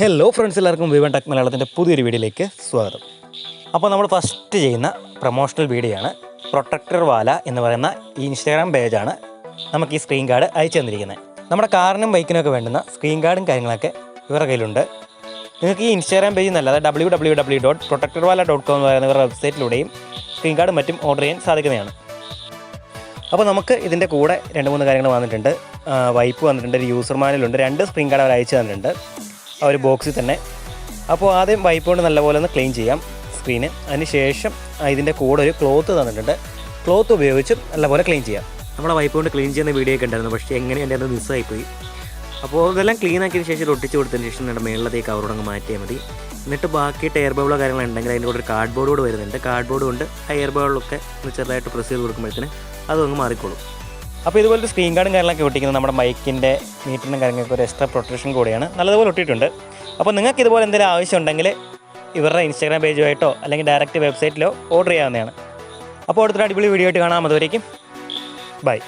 Hello friends എല്ലാവർക്കും Vivan tech മലയാളത്തിന്റെ പുതിയൊരു വീഡിയോയിലേക്ക് സ്വാഗതം. അപ്പോൾ നമ്മൾ ഫസ്റ്റ് ചെയ്യുന്ന പ്രൊമോഷണൽ വീഡിയോയാണ് പ്രൊട്ടക്ടർ വാല എന്ന് പറയുന്ന ഈ ഇൻസ്റ്റാഗ്രാം പേജാണ് നമുക്ക് ഈ സ്ക്രീൻ കാർഡ് അയച്ചു തന്നിരിക്കുന്നത്. നമ്മുടെ കാറിനും ബൈക്കിനൊക്കെ വേണ്ടുന്ന സ്ക്രീൻ കാർഡും കാര്യങ്ങളൊക്കെ ഇവരുടെ കയ്യിലുണ്ട്. നിങ്ങൾക്ക് ഈ ഇൻസ്റ്റാഗ്രാം പേജിൽ നിന്നല്ലാതെ W W W dot protector wala dot com എന്ന് പറയുന്ന ഇവരുടെ വെബ്സൈറ്റിലൂടെയും സ്ക്രീൻ കാർഡും മറ്റും ഓർഡർ ചെയ്യാൻ സാധിക്കുന്നതാണ്. അപ്പോൾ നമുക്ക് ഇതിന്റെ കൂടെ രണ്ട് മൂന്ന് കാര്യങ്ങൾ വന്നിട്ടുണ്ട്. വൈപ്പ് വന്നിട്ടുണ്ട് ഒരു യൂസർ മാനുവലുണ്ട് രണ്ട് സ്ക്രീൻ കാർഡ് അവർ അയച്ചു തന്നിട്ടുണ്ട്. ആ ഒരു ബോക്സിൽ തന്നെ. അപ്പോൾ ആദ്യം വൈപ്പ് കൊണ്ട് നല്ലപോലെ ഒന്ന് ക്ലീൻ ചെയ്യാം സ്ക്രീന് അതിനുശേഷം ഇതിന്റെ കൂടെ ഒരു ക്ലോത്ത് തന്നിട്ടുണ്ട്. ക്ലോത്ത് ഉപയോഗിച്ച് നല്ലപോലെ ക്ലീൻ ചെയ്യാം. നമ്മുടെ വൈപ്പ് കൊണ്ട് ക്ലീൻ ചെയ്യുന്ന വീഡിയോ ഒക്കെ ഉണ്ടായിരുന്നു. പക്ഷേ എങ്ങനെ എന്റെ അത് മിസ്സായിപ്പോയി അപ്പോൾ ഇതെല്ലാം ക്ലീൻ ആക്കിയതിന് ശേഷം ഒട്ടിച്ച് കൊടുത്തതിന് ശേഷം നമ്മുടെ മേളിലത്തെ കവറോടങ്ങ് മാറ്റിയാൽ മതി. എന്നിട്ട് ബാക്കി ടയർ ബബിളോ കാര്യങ്ങളുണ്ടെങ്കിൽ അതിന്റെ കൂടെ ഒരു കാർഡ് ബോർഡ് കൂടെ വരുന്നുണ്ട്. കാർഡ് ബോർഡ് കൊണ്ട് ആ എയർ ബബിളൊക്കെ ചെറുതായിട്ട് പ്രസ് ചെയ്ത് കൊടുക്കുമ്പോഴത്തേന് അതൊന്ന് മാറിക്കോളും. അപ്പോൾ ഇതുപോലത്തെ സ്ക്രീൻ കാർഡും കാര്യങ്ങളൊക്കെ ഒട്ടിക്കുന്നത് നമ്മുടെ മൈക്കിന്റെ മീറ്ററിനും കാര്യങ്ങൾക്ക് ഒരു എക്സ്ട്രാ പ്രൊട്ടക്ഷൻ കൂടിയാണ്. നല്ലതുപോലെ ഒട്ടിയിട്ടുണ്ട്. അപ്പോൾ നിങ്ങൾക്ക് ഇതുപോലെ എന്തെങ്കിലും ആവശ്യമുണ്ടെങ്കിൽ ഇവരുടെ ഇൻസ്റ്റാഗ്രാം പേജുമായിട്ടോ അല്ലെങ്കിൽ ഡയറക്റ്റ് വെബ്സൈറ്റിലോ ഓർഡർ ചെയ്യാവുന്നതാണ്. അപ്പോൾ അടുത്തൊരു അടിപൊളി വീഡിയോ ആയിട്ട് കാണാം. അതുവരേക്കും ബൈ